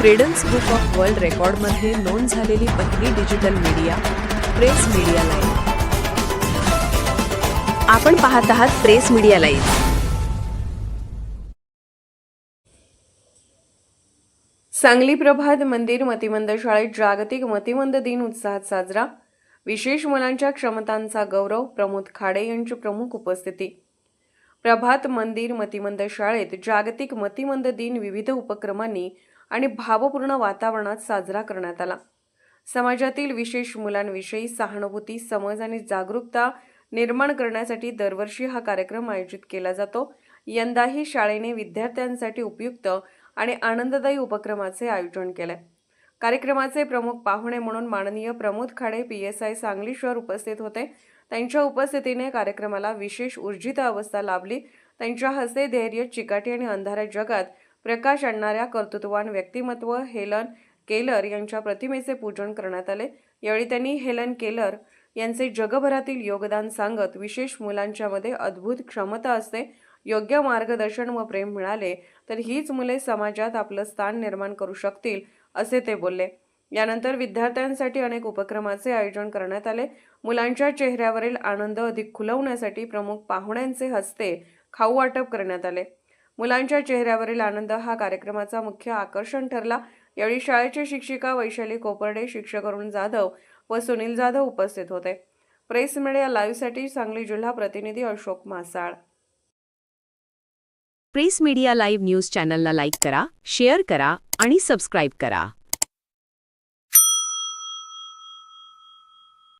Credence book of world रेकॉर्डमध्ये नोंद झालेली पहिली digital media press media live आपण पाहत आहात press media live Sangli Prabhat Mandir मतिमंद शाळेत जागतिक मतिमंद दिन उत्साहात साजरा. विशेष मुलांच्या क्षमतांचा गौरव प्रमोद खाडे यांची प्रमुख उपस्थिती. प्रभात मंदिर मतिमंद शाळेत जागतिक मतिमंद दिन विविध उपक्रमांनी आणि भावपूर्ण वातावरणात साजरा करण्यात आला. समाजातील विशेष मुलांविषयी सहानुभूती समज आणि जागरूकता निर्माण करण्यासाठी दरवर्षी हा कार्यक्रम आयोजित केला जातो. यंदाही शाळेने विद्यार्थ्यांसाठी उपयुक्त आणि आनंददायी उपक्रमाचे आयोजन केले कार्यक्रमाचे प्रमुख पाहुणे म्हणून माननीय Pramod Khade P S I Sangli शहर उपस्थित होते. त्यांच्या उपस्थितीने कार्यक्रमाला विशेष ऊर्जित अवस्था लाभली. त्यांच्या हस्ते धैर्य चिकाटी आणि अंधाऱ्या जगात प्रकाश आणणाऱ्या कर्तृत्ववान व्यक्तिमत्व हेलन केलर यांच्या प्रतिमेचे पूजन करण्यात आले. यावेळी त्यांनी हेलन केलर यांचे जगभरातील योगदान सांगत विशेष मुलांच्यामध्ये अद्भुत क्षमता असते योग्य मार्गदर्शन व प्रेम मिळाले तर हीच मुले समाजात आपलं स्थान निर्माण करू शकतील असे ते बोलले. यानंतर विद्यार्थ्यांसाठी अनेक उपक्रमाचे आयोजन करण्यात आले. मुलांच्या चेहऱ्यावरील आनंद अधिक खुलवण्यासाठी प्रमुख पाहुण्यांचे हस्ते खाऊ वाटप करण्यात आले. मुलांच्या चेहऱ्यावरील आनंद हा कार्यक्रमाचा मुख्य आकर्षण ठरला. यावेळी शाळेचे शिक्षिका वैशाली कोपर्डे शिक्षक अरुण जाधव व सुनील जाधव उपस्थित होते. प्रेस मीडिया लाईव्हसाठी सांगली जिल्हा प्रतिनिधी Ashok Masal. Press media live news चॅनलला लाईक करा शेअर करा आणि सबस्क्राईब करा.